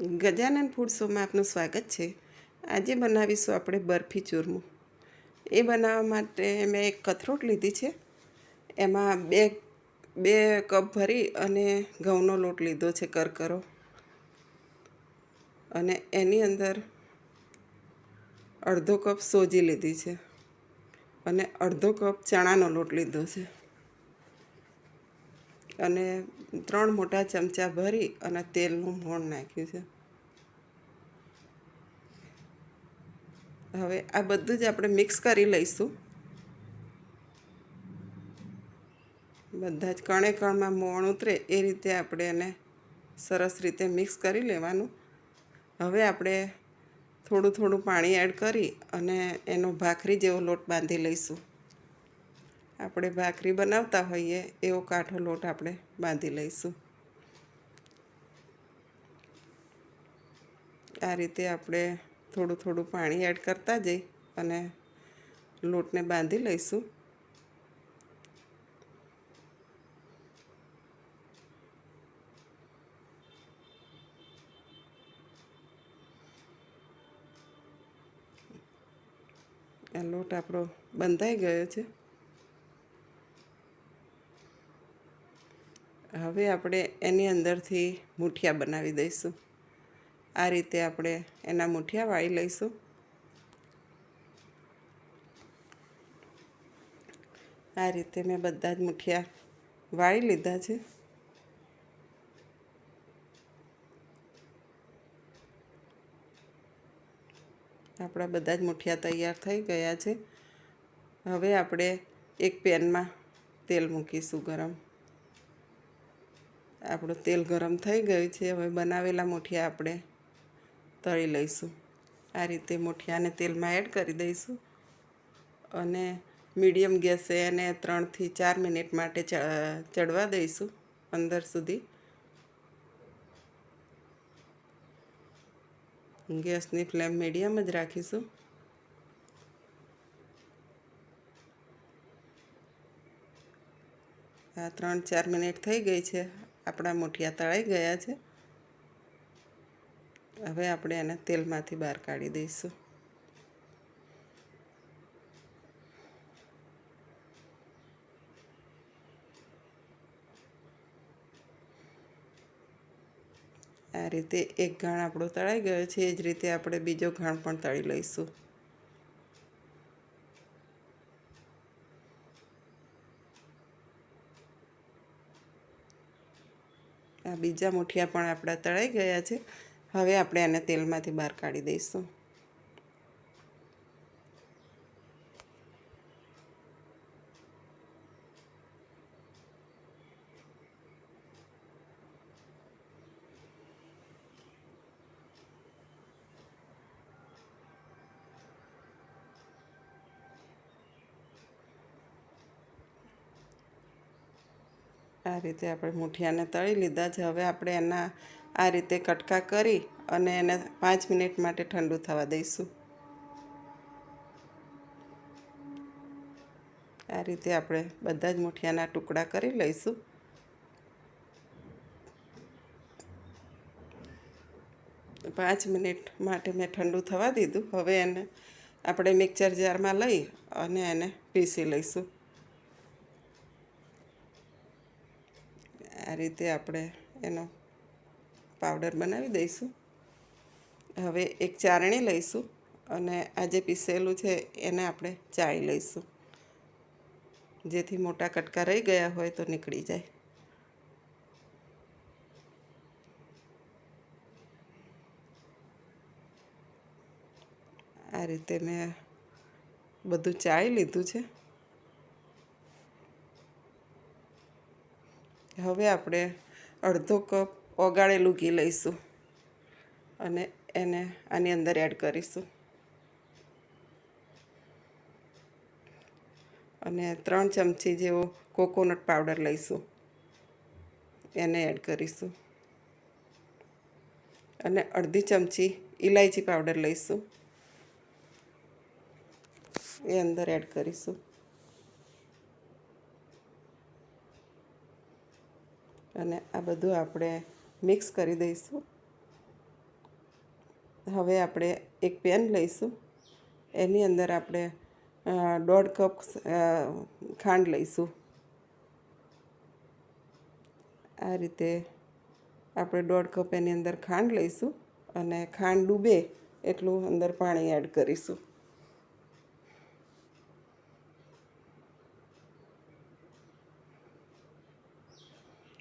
Gajanan food શોમાં આપનું સ્વાગત છે. આજે બનાવીશું આપણે બરફી ચૂરમું. એ બનાવવા માટે મેં એક કથરોટ લીધી છે. એમાં બે બે કપ ભરી અને ઘઉંનો લોટ લીધો છે કરકરો. અને એની અંદર અડધો કપ સોજી લીધી છે. અને અડધો કપ ચણાનો લોટ લીધો છે. અને ત્રણ મોટા ચમચા ભરી અને તેલનું મોણ નાખ્યું છે. હવે આ બધું જ આપણે મિક્સ કરી લઈશું. બધા જ કણે કણમાં મોણ ઉતરે એ રીતે આપણે એને સરસ રીતે મિક્સ કરી લેવાનું. હવે આપણે થોડું થોડું પાણી એડ કરી અને એનો ભાખરી જેવો લોટ બાંધી લઈશું. આપણે ભાખરી બનાવતા હોઈએ, એવો કાઠો લોટ આપણે બાંધી લઈશું. આ રીતે આપણે થોડું થોડું પાણી એડ કરતા જઈ અને લોટને બાંધી લઈશું. આ લોટ આપણો બંધાઈ ગયો છે. હવે આપણે એની અંદરથી મૂઠિયા બનાવી દઈશું. આ રીતે આપણે એના મૂઠિયા વાળી લઈશું. આ રીતે મેં બધા જ મૂઠિયા વાળી લીધા છે. આપણા બધા જ મૂઠિયા તૈયાર થઈ ગયા છે. હવે આપણે એક પેનમાં તેલ મૂકીશું ગરમ. આપણું તેલ ગરમ થઈ ગયું છે. હવે બનાવેલા મૂઠિયા આપણે તળી લઈશું. આ રીતે મૂઠિયાને તેલમાં એડ કરી દઈશું અને મીડિયમ ગેસે એને ત્રણથી ચાર મિનિટ માટે ચડવા દઈશું અંદર સુધી. ગેસની ફ્લેમ મીડિયમ જ રાખીશું. આ ત્રણ ચાર મિનિટ થઈ ગઈ છે. આપણા મુઠિયા તળાઈ ગયા છે. હવે આપણે એને તેલમાંથી બહાર કાઢી દઈશું. આ રીતે એક ઘાણ આપણો તળાઈ ગયો છે. એ જ રીતે આપણે બીજો ઘાણ પણ તળી લઈશું. આ બીજા મુઠિયા પણ આપણા તળાઈ ગયા છે. હવે આપણે એને તેલમાંથી બહાર કાઢી દઈશું. આ રીતે આપણે મૂઠિયાને તળી લીધા છે. હવે આપણે એના આ રીતે કટકા કરી અને એને પાંચ મિનિટ માટે ઠંડુ થવા દઈશું. આ રીતે આપણે બધા જ મૂઠિયાના ટુકડા કરી લઈશું. પાંચ મિનિટ માટે મેં ઠંડુ થવા દીધું. હવે એને આપણે મિક્સર જારમાં લઈ અને એને પીસી લઈશું. આ રીતે આપણે એનો પાવડર બનાવી દઈશું. હવે એક ચારણી લઈશું અને આ જે પીસેલું છે એને આપણે ચાળી લઈશું. જેથી મોટા કટકા રહી ગયા હોય તો નીકળી જાય. આ રીતે મેં બધું ચાળી લીધું છે. હવે આપણે અડધો કપ ઓગાળેલું ઘી લઈશું અને એને આની અંદર એડ કરીશું. અને ત્રણ ચમચી જેવો કોકોનટ પાવડર લઈશું. એને એડ કરીશું. અને અડધી ચમચી ઇલાયચી પાવડર લઈશું. એ અંદર એડ કરીશું. અને આ બધું આપણે મિક્સ કરી દઈશું. હવે આપણે એક પેન લઈશું. એની અંદર આપણે દોઢ કપ ખાંડ લઈશું. આ રીતે આપણે દોઢ કપ એની અંદર ખાંડ લઈશું અને ખાંડ ડૂબે એટલું અંદર પાણી એડ કરીશું.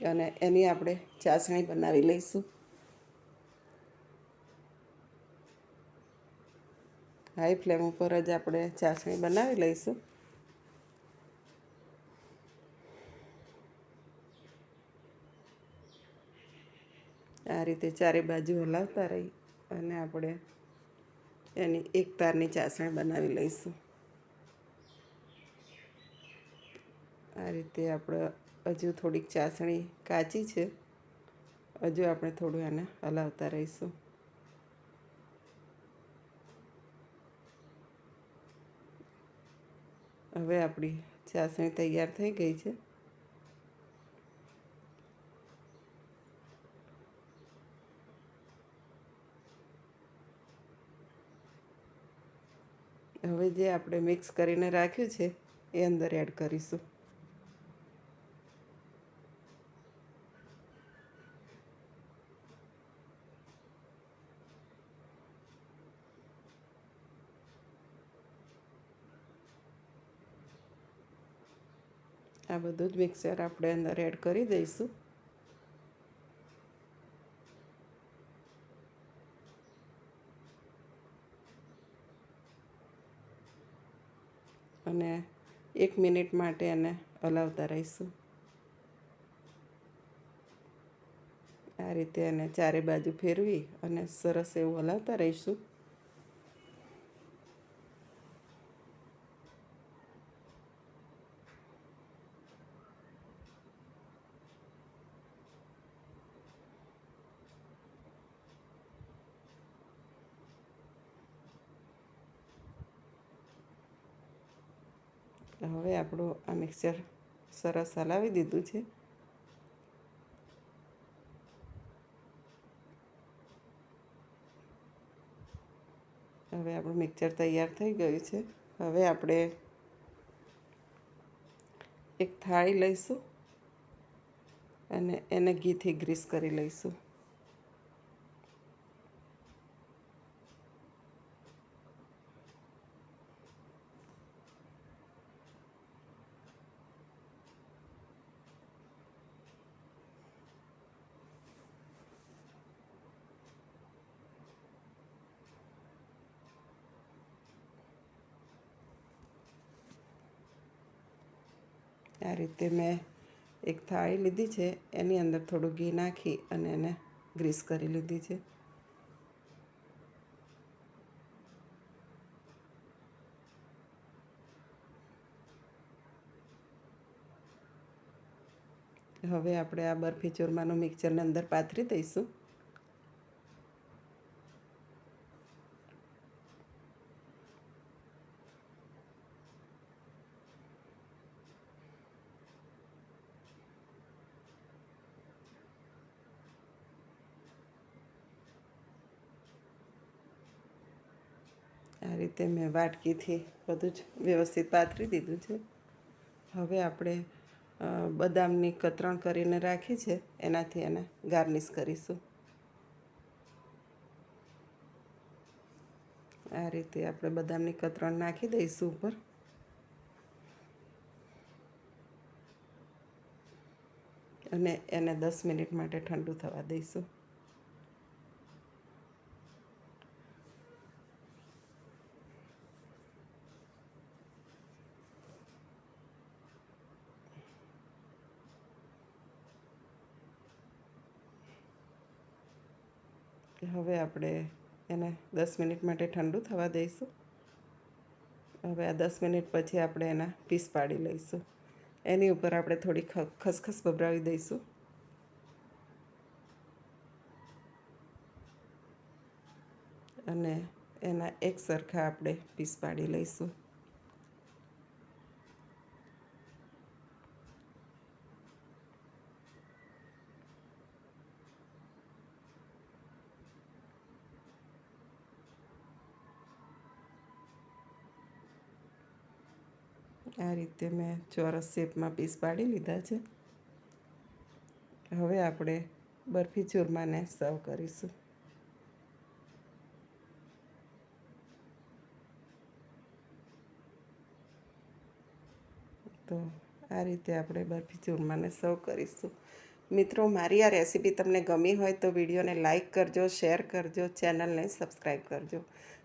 અને એની આપણે ચાસણી બનાવી લઈશું. હાઈ ફ્લેમ ઉપર જ આપણે ચાસણી બનાવી લઈશું. આ રીતે ચારે બાજુ હલાવતા રહી અને આપણે એની એક તારની ચાસણી બનાવી લઈશું. આ રીતે આપણે હજુ થોડીક ચાસણી કાચી છે. હજુ આપણે થોડું એને હલાવતા રહીશું. હવે આપણી ચાસણી તૈયાર થઈ ગઈ છે. હવે જે આપણે મિક્સ કરીને રાખ્યું છે, એ અંદર એડ કરીશું. આ બધું જ મિક્સર આપણે અંદર એડ કરી દઈશું. અને એક મિનિટ માટે એને હલાવતા રહીશું. આ રીતે એને ચારે બાજુ ફેરવી અને સરસ એવું હલાવતા રહીશું. હવે આપણું આ મિક્સર સરસ હલાવી દીધું છે. હવે આપણું મિક્સર તૈયાર થઈ ગયું છે. હવે આપણે એક થાળી લઈશું અને એને ઘીથી ગ્રીસ કરી લઈશું. આ રીતે મેં એક થાળી લીધી છે, એની અંદર થોડું ઘી નાખી અને એને ગ્રીસ કરી લીધી છે. હવે આપણે આ બરફી ચૂરમાનું મિક્સરને અંદર પાથરી દઈશું. આ રીતે મેં વાટકીથી બધું જ વ્યવસ્થિત પાથરી દીધું છે. હવે આપણે બદામની કતરણ કરીને રાખી છે. એનાથી એને ગાર્નિશ કરીશું. આ રીતે આપણે બદામની કતરણ નાખી દઈશું ઉપર. અને એને દસ મિનિટ માટે ઠંડુ થવા દઈશું. હવે આપણે એને દસ મિનિટ માટે ઠંડુ થવા દઈશું. હવે આ દસ મિનિટ પછી આપણે એના પીસ પાડી લઈશું. એની ઉપર આપણે થોડી ખસખસ ભભરાવી દઈશું. અને એના એક સરખા આપણે પીસ પાડી લઈશું. આ રીતે મેં ચોરસ શેપમાં પીસ પાડી લીધા છે. હવે આપણે બરફી ચૂરમાને સર્વ કરીશું. તો આ રીતે આપણે બરફી ચૂરમાને સર્વ કરીશું. મિત્રો, મારી આ રેસીપી તમને ગમી હોય તો વિડીયોને લાઇક કરજો શેર કરજો ચેનલને સબસ્ક્રાઈબ કરજો.